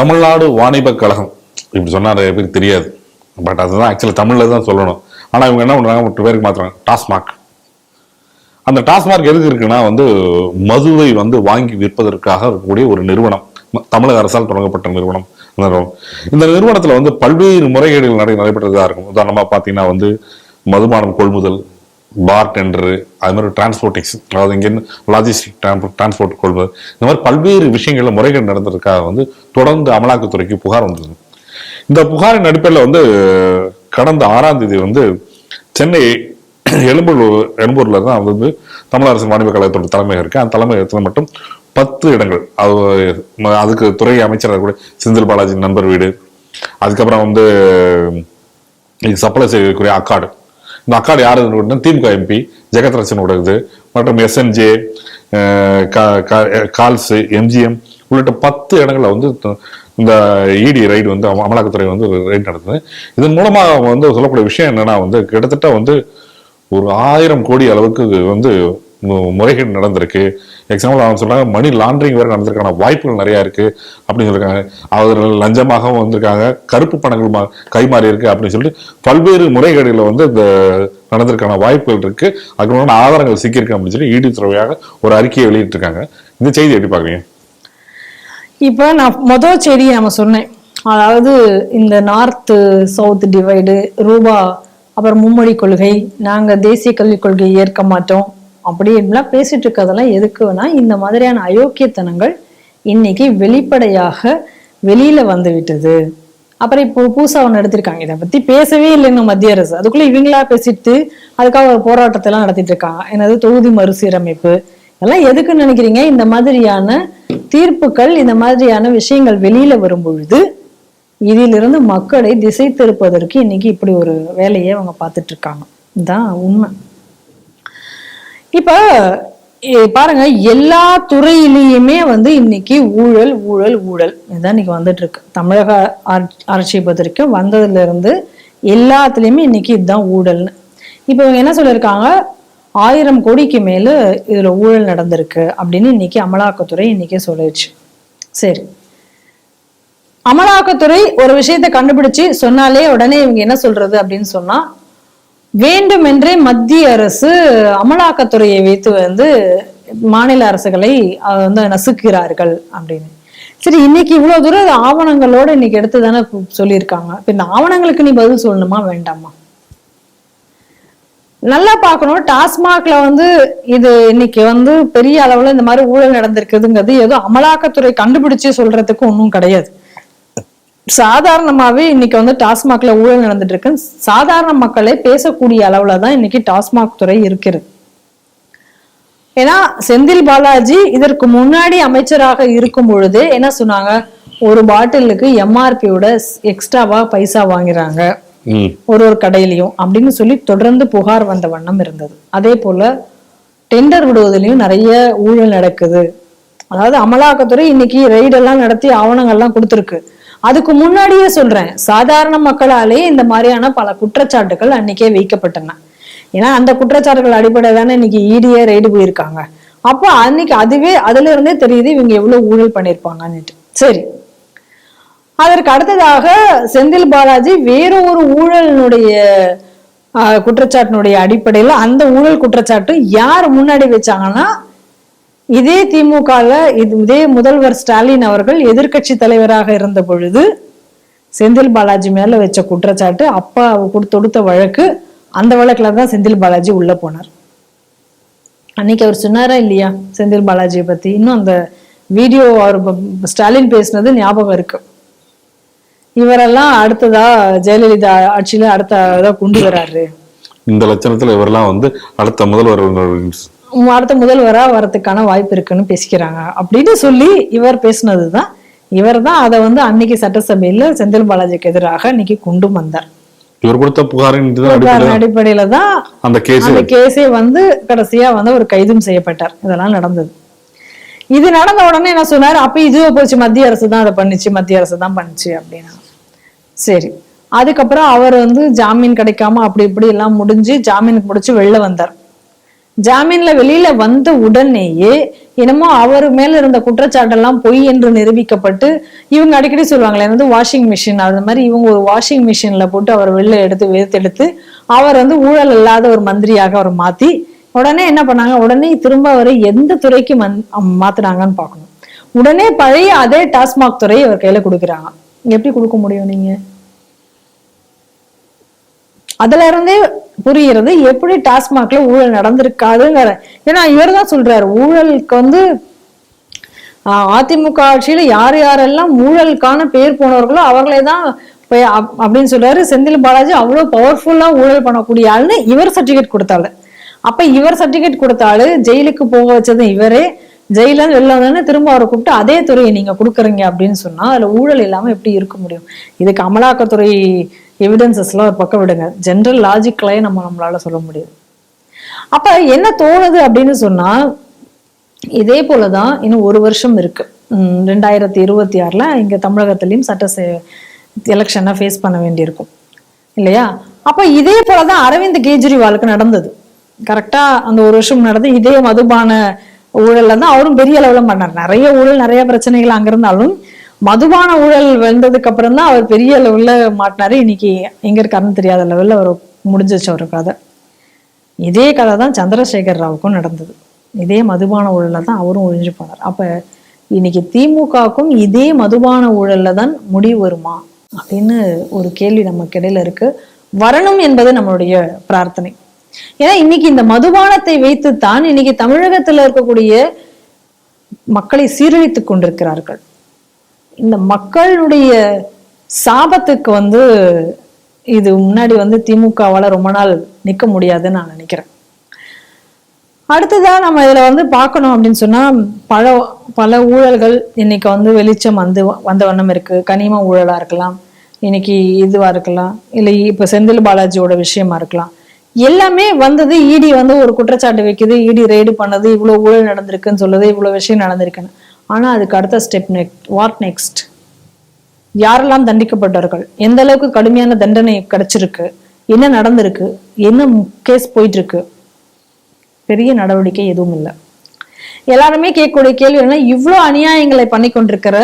தமிழ்நாடு வாணிபக் கழகம். இப்படி சொன்னால் நிறைய பேருக்கு தெரியாது. பட் அதுதான் ஆக்சுவலி தமிழ்ல தான் சொல்லணும். ஆனா இவங்க என்ன பண்றாங்க? மற்ற பேருக்கு மாத்துறாங்க. டாஸ்மாக் அந்த டாஸ்மாக் எதுக்கு இருக்குன்னா வந்து மதுவை வந்து வாங்கி விற்பதற்காக இருக்கக்கூடிய ஒரு நிறுவனம். தமிழக அரசால் தொடங்கப்பட்ட நிறுவனம். அந்த நிறுவனம். இந்த நிறுவனத்துல வந்து பல்வேறு முறைகேடுகள் நடை நடைபெற்றதா இருக்கும். உதாரணமா பாத்தீங்கன்னா வந்து மதுபானம் கொள்முதல் பார் டெண்டரு அது மாதிரி டிரான்ஸ்போர்ட்டிங்ஸ் அதாவது இங்கேருந்து லாஜிஸ்டிக் டிரான்ஸ்போர்ட் கொள்முதல் இந்த மாதிரி பல்வேறு விஷயங்களில் முறைகள் நடந்ததுக்காக வந்து தொடர்ந்து அமலாக்கத்துறைக்கு புகார் வந்தது. இந்த புகாரின் அடிப்படையில் வந்து கடந்த ஆறாம் தேதி வந்து சென்னை எழும்பூர் எழும்பூரில் தான் வந்து தமிழரசு அரசு வாணிப கழகத்தோட தலைமையகம் இருக்கு. அந்த தலைமையகத்தில் மட்டும் பத்து இடங்கள். அது அதுக்கு துறை அமைச்சராக கூட செந்தில் பாலாஜி நண்பர் வீடு. அதுக்கப்புறம் வந்து இது சப்ளை செய்யக்கூடிய அக்காடு. இந்த அக்காடு யார் திமுக எம்பி ஜெகத் ரச்சனோட இது மற்றும் எஸ்என்ஜே கால்ஸ் எம்ஜிஎம் உள்ளிட்ட பத்து இடங்களில் வந்து இந்த இடி ரைடு வந்து அமலாக்கத்துறை வந்து ரைடு நடத்துது இதன் மூலமாக வந்து சொல்லக்கூடிய விஷயம் என்னன்னா வந்து கிட்டத்தட்ட வந்து ஒரு ஆயிரம் கோடி அளவுக்கு வந்து முறைகேடு நடந்திருக்கு. எக்ஸாம்பிள் அவங்க சொல்கிறாங்க மணி லாண்டரிங் வேறு நடந்திருக்கான வாய்ப்புகள் நிறையா இருக்குது அப்படின்னு சொல்லியிருக்காங்க அவர்கள் லஞ்சமாகவும் வந்திருக்காங்க. கருப்பு பணங்கள் மா- கைமாறி இருக்குது அப்படின்னு சொல்லிட்டு பல்வேறு முறைகேடுகளை வந்து இந்த நடந்திருக்கான வாய்ப்புகள் இருக்குது அதுக்கு ஆதாரங்கள் சிக்கியிருக்கு அப்படின்னு சொல்லி ஈடு துறையாக ஒரு அறிக்கையை வெளியிட்டிருக்காங்க. இந்த செய்தி எப்படி பார்க்குறீங்க? இப்போ நான் மொதல் செய்தியை நம்ம சொன்னேன். அதாவது இந்த நார்த்து சவுத் டிவைடு ரூபா அப்புறம் மும்மொழி கொள்கை நாங்கள் தேசிய கல்விக் கொள்கையை ஏற்க மாட்டோம். அப்படி இப்படிலாம் பேசிட்டு இருக்கிறதெல்லாம் எதுக்குன்னா இந்த மாதிரியான அயோக்கியத்தனங்கள் இன்னைக்கு வெளிப்படையாக வெளியில வந்து விட்டது. அப்புறம் இப்போ புதுசா ஒன்று எடுத்திருக்காங்க இதை பத்தி பேசவே இல்லைன்னு மத்திய அரசு. அதுக்குள்ள இவங்களா பேசிட்டு அதுக்காக ஒரு போராட்டத்தை எல்லாம் நடத்திட்டு இருக்காங்க. என்னது தொகுதி மறுசீரமைப்பு? எல்லாம் எதுக்குன்னு நினைக்கிறீங்க? இந்த மாதிரியான தீர்ப்புகள் இந்த மாதிரியான விஷயங்கள் வெளியில வரும் பொழுது இதிலிருந்து மக்களை திசை திருப்பதற்கு இன்னைக்கு இப்படி ஒரு வேலையை அவங்க பார்த்துட்டு இருக்காங்க. இதுதான் உண்மை. இப்போ பாருங்க எல்லா துறையிலையுமே வந்து இன்னைக்கு ஊழல் ஊழல் ஊழல் இதுதான் இன்னைக்கு வந்துட்டு இருக்கு தமிழக ஆட்சி- ஆட்சியை பொறுத்த வரைக்கும் வந்ததுல இருந்து எல்லாத்துலேயுமே இன்னைக்கு இதுதான் ஊழல்னு. இப்போ இவங்க என்ன சொல்லியிருக்காங்க? ஆயிரம் கோடிக்கு மேல இதுல ஊழல் நடந்திருக்கு அப்படின்னு இன்னைக்கு அமலாக்கத்துறை இன்னைக்கு சொல்லிடுச்சு சரி. அமலாக்கத்துறை ஒரு விஷயத்த கண்டுபிடிச்சு சொன்னாலே உடனே இவங்க என்ன சொல்றது அப்படின்னு சொன்னா வேண்டுமென்றே மத்திய அரசு அமலாக்கத்துறையை வைத்து வந்து மாநில அரசுகளை வந்து நசுக்கிறார்கள் அப்படின்னு. சரி இன்னைக்கு இவ்வளவு தூரம் ஆவணங்களோட இன்னைக்கு எடுத்து தானே சொல்லியிருக்காங்க. இப்ப இந்த ஆவணங்களுக்கு நீ பதில் சொல்லணுமா வேண்டாமா? நல்லா பார்க்கணும். டாஸ்மாக்ல வந்து இது இன்னைக்கு வந்து பெரிய அளவுல இந்த மாதிரி ஊழல் நடந்திருக்குதுங்கிறது ஏதோ அமலாக்கத்துறை கண்டுபிடிச்சு சொல்றதுக்கு ஒன்றும் கிடையாது. சாதாரணமாவே இன்னைக்கு வந்து டாஸ்மாக்ல ஊழல் நடந்துட்டு இருக்கு சாதாரண மக்களே பேசக்கூடிய அளவுல தான் இன்னைக்கு டாஸ்மாக் துறை இருக்கிறது. ஏன்னா செந்தில் பாலாஜி இதற்கு முன்னாடி அமைச்சராக இருக்கும் பொழுதே என்ன சொன்னாங்க? ஒரு பாட்டிலுக்கு எம்ஆர்பியோட எக்ஸ்ட்ராவா பைசா வாங்குறாங்க. ஒரு ஒரு கடையிலையும் அப்படின்னு சொல்லி தொடர்ந்து புகார் வந்த வண்ணம் இருந்தது. அதே போல டெண்டர் விடுவதிலையும் நிறைய ஊழல் நடக்குது. அதாவது அமலாக்கத்துறை இன்னைக்கு ரெய்டெல்லாம் நடத்தி ஆவணங்கள்லாம் கொடுத்துருக்கு. அதுக்கு முன்னாடியே சொல்றேன் சாதாரண மக்களாலே இந்த மாதிரியான பல குற்றச்சாட்டுகள் அன்னைக்கே வைக்கப்பட்டன. ஏன்னா அந்த குற்றச்சாட்டுகள் அடிப்படையில் தானே இன்னைக்கு ஈடியே ரெய்டு போயிருக்காங்க. அப்போ அன்னைக்கு அதுவே அதுல இருந்தே தெரியுது இவங்க எவ்வளவு ஊழல் பண்ணியிருப்பாங்கன்னுட்டு. சரி. அதற்கு அடுத்ததாக செந்தில் பாலாஜி வேற ஒரு ஊழலினுடைய ஆஹ், குற்றச்சாட்டினுடைய அடிப்படையில அந்த ஊழல் குற்றச்சாட்டு யார் முன்னாடி வச்சாங்கன்னா இதே திமுகல இது இதே முதல்வர் ஸ்டாலின் அவர்கள் எதிர்க்கட்சி தலைவராக இருந்த பொழுது செந்தில் பாலாஜி மேல வச்ச குற்றச்சாட்டு அப்பா தொடுத்த வழக்கு அந்த வழக்குல தான் செந்தில் பாலாஜி உள்ள போனார். அன்னைக்கு அவர் சொன்னாரா இல்லையா செந்தில் பாலாஜியை பத்தி? இன்னும் அந்த வீடியோ அவர் ஸ்டாலின் பேசினது ஞாபகம் இருக்கு. இவரெல்லாம் அடுத்ததா ஜெயலலிதா ஆட்சியில அடுத்த இதா கொண்டு வராரு. இந்த லட்சணத்துல இவரெல்லாம் வந்து அடுத்த முதல்வர் அடுத்த முதல்வரா வரதுக்கான வாய்ப்பு இருக்குன்னு பேசிக்கிறாங்க. அப்படின்னு சொல்லி இவர் பேசினதுதான். இவர் தான் அதை வந்து அன்னைக்கு சட்டசபையில செந்தில் பாலாஜிக்கு எதிராக இன்னைக்கு கொண்டு வந்தார். இவர் கொடுத்த புகாரின் அடிப்படையில தான் அந்த கேஸ் அந்த கேஸே வந்து கடைசியா வந்து ஒரு கைதும் செய்யப்பட்டார். இதெல்லாம் நடந்தது. இது நடந்த உடனே என்ன சொன்னாரு? அப்ப இதுவே போச்சு மத்திய அரசு தான் அதை பண்ணுச்சு மத்திய அரசு தான் பண்ணுச்சு அப்படின்னா. சரி. அதுக்கப்புறம் அவர் வந்து ஜாமீன் கிடைக்காம அப்படி இப்படி எல்லாம் முடிஞ்சு ஜாமீனுக்கு முடிச்சு வெளில வந்தார். ஜாமீன்ல வெளியில வந்த உடனேயே என்னமோ அவர் மேல இருந்த குற்றச்சாட்டெல்லாம் பொய் என்று நிரூபிக்கப்பட்டு இவங்க அடிக்கடி சொல்லுவாங்களே வந்து வாஷிங் மிஷின் அது மாதிரி இவங்க ஒரு வாஷிங் மிஷின்ல போட்டு அவர் வெளில எடுத்து வேர்த்தெடுத்து அவர் வந்து ஊழல் இல்லாத ஒரு மந்திரியாக அவர் மாத்தி உடனே என்ன பண்ணாங்க? உடனே திரும்ப அவரை எந்த துறைக்கு மந் மாத்துனாங்கன்னு பார்க்கணும். உடனே பழைய அதே டாஸ்மாக் துறையை அவர் கையில கொடுக்குறாங்க. எப்படி கொடுக்க முடியும் நீங்க? அதுல இருந்தே புரிகிறது எப்படி டாஸ்மாக்ல ஊழல் நடந்திருக்காதுங்கிற ஏன்னா இவர் தான் சொல்றாரு ஊழலுக்கு வந்து ஆஹ், அதிமுக ஆட்சியில யார் யாரெல்லாம் ஊழலுக்கான பேர் போனவர்களோ அவர்களே தான் அப்படின்னு சொல்றாரு. செந்தில் பாலாஜி அவ்வளவு பவர்ஃபுல்லா ஊழல் பண்ணக்கூடிய ஆளுன்னு இவர் சர்டிபிகேட் கொடுத்தாரு. அப்ப இவர் சர்டிபிகேட் கொடுத்தாரு ஜெயிலுக்கு போக வச்சது இவரே. ஜெயில இருந்து வெளில வந்தோடனே திரும்ப அவரை கூப்பிட்டு அதே துறையை நீங்க கொடுக்குறீங்க அப்படின்னு சொன்னா அதுல ஊழல் இல்லாம எப்படி இருக்க முடியும்? இதுக்கு அமலாக்கத்துறை எவிடன்சஸ்லாம் ஒரு பக்கம் விடுங்க. ஜென்ரல் லாஜிக்கலையே நம்ம நம்மளால சொல்ல முடியாது அப்ப என்ன தோணுது அப்படின்னு சொன்னா இதே போலதான் இன்னும் ஒரு வருஷம் இருக்கு. உம் ரெண்டாயிரத்தி இருபத்தி ஆறுல இங்க தமிழகத்திலயும் சட்ட எலெக்ஷனை ஃபேஸ் பண்ண வேண்டியிருக்கும். இல்லையா? அப்ப இதே போலதான் அரவிந்த் கெஜ்ரிவாலுக்கு நடந்தது. கரெக்டா அந்த ஒரு வருஷம் நடந்து இதே மதுபான ஊழல்ல தான் அவரும் பெரிய அளவுல பண்ணார். நிறைய ஊழல் நிறைய பிரச்சனைகள் அங்க இருந்தாலும் மதுபான ஊழல் வந்ததுக்கு அப்புறம் தான் அவர் பெரிய லெவல்ல மாட்டினாரு. இன்னைக்கு எங்க இருக்காருன்னு தெரியாத லெவல்ல அவர் முடிஞ்சிச்சு ஒரு கதை. இதே கதை தான் சந்திரசேகர் ராவுக்கும் நடந்தது. இதே மதுபான ஊழல்ல தான் அவரும் ஒழிஞ்சு போனார். அப்ப இன்னைக்கு திமுகவுக்கும் இதே மதுபான ஊழல்ல தான் முடிவு வருமா அப்படின்னு ஒரு கேள்வி நமக்கு இடையில இருக்கு. வரணும் என்பது நம்மளுடைய பிரார்த்தனை. ஏன்னா இன்னைக்கு இந்த மதுபானத்தை வைத்துத்தான் இன்னைக்கு தமிழகத்துல இருக்கக்கூடிய மக்களை சீரழித்துக் கொண்டிருக்கிறார்கள். இந்த மக்களுடைய சாபத்துக்கு வந்து இது முன்னாடி வந்து திமுகவால ரொம்ப நாள் நிற்க முடியாதுன்னு நான் நினைக்கிறேன். அடுத்ததா நம்ம இதுல வந்து பார்க்கணும் அப்படின்னு சொன்னா பல பல ஊழல்கள் இன்னைக்கு வந்து வெளிச்சம் வந்து வந்த வண்ணம் இருக்கு. கனிம ஊழலா இருக்கலாம் இன்னைக்கு இதுவா இருக்கலாம் இல்லை இப்ப செந்தில் பாலாஜியோட விஷயமா இருக்கலாம். எல்லாமே வந்தது இடி வந்து ஒரு குற்றச்சாட்டு வைக்குது இடி ரெய்டு பண்ணது இவ்வளவு ஊழல் நடந்திருக்குன்னு சொல்லுது இவ்வளவு விஷயம் நடந்திருக்குன்னு. ஆனா அதுக்கு அடுத்த ஸ்டெப் நெக்ஸ்ட் வாட் நெக்ஸ்ட் யாரெல்லாம் தண்டிக்கப்பட்டார்கள் எந்த அளவுக்கு கடுமையான தண்டனை கிடைச்சிருக்கு? என்ன நடந்திருக்கு? என்ன கேஸ் போயிட்டு இருக்கு பெரிய நடவடிக்கை எதுவும் இல்லை. எல்லாருமே கேட்கக்கூடிய கேள்வி என்ன இவ்வளோ அநியாயங்களை பண்ணி கொண்டிருக்கிற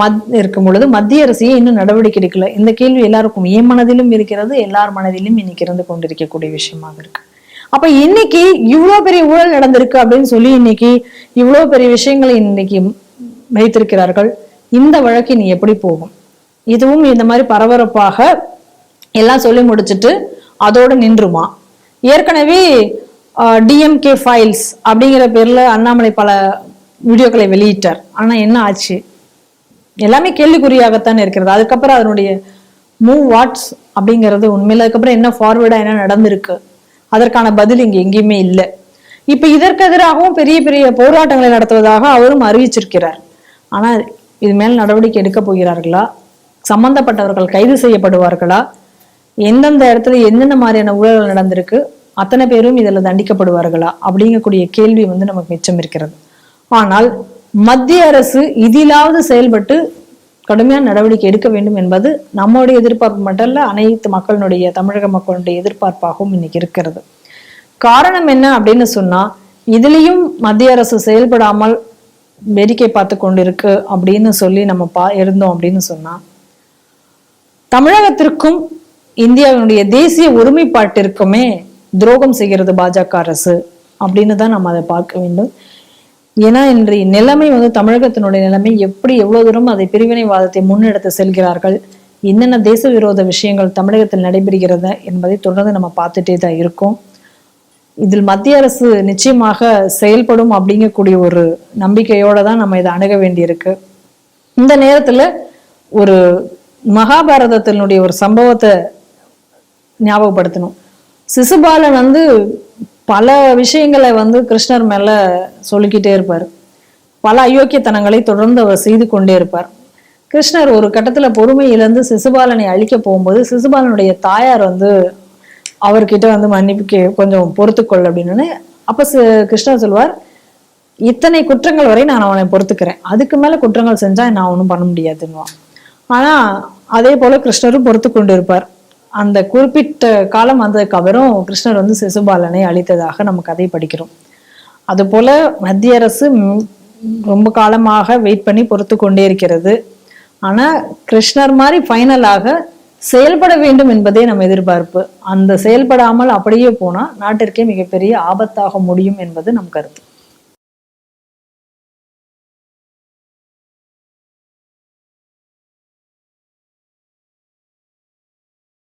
மத் இருக்கும் பொழுது மத்திய அரசையே இன்னும் நடவடிக்கை எடுக்கல. இந்த கேள்வி எல்லாருக்கும் என் மனதிலும் இருக்கிறது எல்லார் மனதிலும் இன்னைக்கு இருந்து கொண்டிருக்கக்கூடிய விஷயமாக இருக்கு. அப்ப இன்னைக்கு இவ்வளோ பெரிய ஊழல் நடந்திருக்கு அப்படின்னு சொல்லி இன்னைக்கு இவ்வளோ பெரிய விஷயங்களை இன்னைக்கு வைத்திருக்கிறார்கள். இந்த வழக்கு நீ எப்படி போகும்? இதுவும் இந்த மாதிரி பரபரப்பாக எல்லாம் சொல்லி முடிச்சுட்டு அதோடு நின்றுமா? ஏற்கனவே டிஎம்கே ஃபைல்ஸ் அப்படிங்கிற பேர்ல அண்ணாமலை பல வீடியோக்களை வெளியிட்டார். ஆனா என்ன ஆச்சு? எல்லாமே கேள்விக்குறியாகத்தான் இருக்கிறது. அதுக்கப்புறம் அதனுடைய மூவ் வாட்ஸ் அப்படிங்கிறது உண்மையில் அதுக்கப்புறம் என்ன ஃபார்வேர்டா என்ன நடந்திருக்கு? அதற்கான பதில் இங்க எங்கேயுமே இல்லை. இப்ப இதற்கெதிராகவும் பெரிய பெரிய போராட்டங்களை நடத்துவதாக அவரும் அறிவிச்சிருக்கிறார். ஆனா இது மேல் நடவடிக்கை எடுக்க போகிறார்களா? சம்பந்தப்பட்டவர்கள் கைது செய்யப்படுவார்களா? எந்தெந்த இடத்துல என்னென்ன மாதிரியான ஊழல் நடந்திருக்கு? அத்தனை பேரும் இதில் தண்டிக்கப்படுவார்களா? அப்படிங்கக்கூடிய கேள்வி வந்து நமக்கு மிச்சம் இருக்கிறது. ஆனால் மத்திய அரசு இதிலாவது செயல்பட்டு கடுமையான நடவடிக்கை எடுக்க வேண்டும் என்பது நம்மளுடைய எதிர்பார்ப்பு மட்டும் அனைத்து மக்களினுடைய தமிழக மக்களுடைய எதிர்பார்ப்பாகவும் இன்னைக்கு இருக்கிறது. காரணம் என்ன அப்படின்னு சொன்னா இதுலயும் மத்திய அரசு செயல்படாமல் வேடிக்கை பார்த்து கொண்டிருக்கு அப்படின்னு சொல்லி நம்ம பா இருந்தோம் அப்படின்னு சொன்னா தமிழகத்திற்கும் இந்தியாவினுடைய தேசிய ஒருமைப்பாட்டிற்குமே துரோகம் செய்கிறது பாஜக அரசு அப்படின்னு தான் நம்ம அதை பார்க்க வேண்டும். ஏன்னா இன்றைய நிலைமை வந்து தமிழகத்தினுடைய நிலைமை எப்படி எவ்வளவு தூரம் அதை பிரிவினைவாதத்தை முன்னெடுத்து செல்கிறார்கள் என்னென்ன தேச விரோத விஷயங்கள் தமிழகத்தில் நடைபெறுகிறது என்பதை தொடர்ந்து நம்ம பார்த்துட்டே தான் இருக்கோம். இதில் மத்திய அரசு நிச்சயமாக செயல்படும் அப்படிங்கக்கூடிய ஒரு நம்பிக்கையோட தான் நம்ம இதை அணுக வேண்டியிருக்கு. இந்த நேரத்தில் ஒரு மகாபாரதத்தினுடைய ஒரு சம்பவத்தை ஞாபகப்படுத்தணும். சிசுபாலன் வந்து பல விஷயங்களை வந்து கிருஷ்ணர் மேல சொல்லிக்கிட்டே இருப்பார். பல அயோக்கியத்தனங்களை தொடர்ந்து அவர் செய்து கொண்டே இருப்பார். கிருஷ்ணர் ஒரு கட்டத்துல பொறுமை இழந்து சிசுபாலனை அழிக்க போகும்போது சிசுபாலனுடைய தாயார் வந்து அவர்கிட்ட வந்து மன்னிப்பு கே கொஞ்சம் பொறுத்துக்கொள் அப்படின்னு. அப்ப கிருஷ்ணர் சொல்வார் இத்தனை குற்றங்கள் வரை நான் அவனை பொறுத்துக்கிறேன். அதுக்கு மேல குற்றங்கள் செஞ்சா நான் ஒன்றும் பண்ண முடியாதுன்னுவான். ஆனா அதே போல கிருஷ்ணரும் பொறுத்து கொண்டு இருப்பார். அந்த குறிப்பிட்ட காலம் வந்ததுக்கு அப்புறம் கிருஷ்ணர் வந்து சிசுபாலனை அளித்ததாக நம்ம கதை படிக்கிறோம். அதுபோல மத்திய அரசு ரொம்ப காலமாக வெயிட் பண்ணி பொறுத்து கொண்டே இருக்கிறது. ஆனா கிருஷ்ணர் மாதிரி ஃபைனலாக செயல்பட வேண்டும் என்பதே நம்ம எதிர்பார்ப்பு. அந்த செயல்படாமல் அப்படியே போனா நாட்டிற்கே மிகப்பெரிய ஆபத்தாக முடியும் என்பது நம் கருத்து.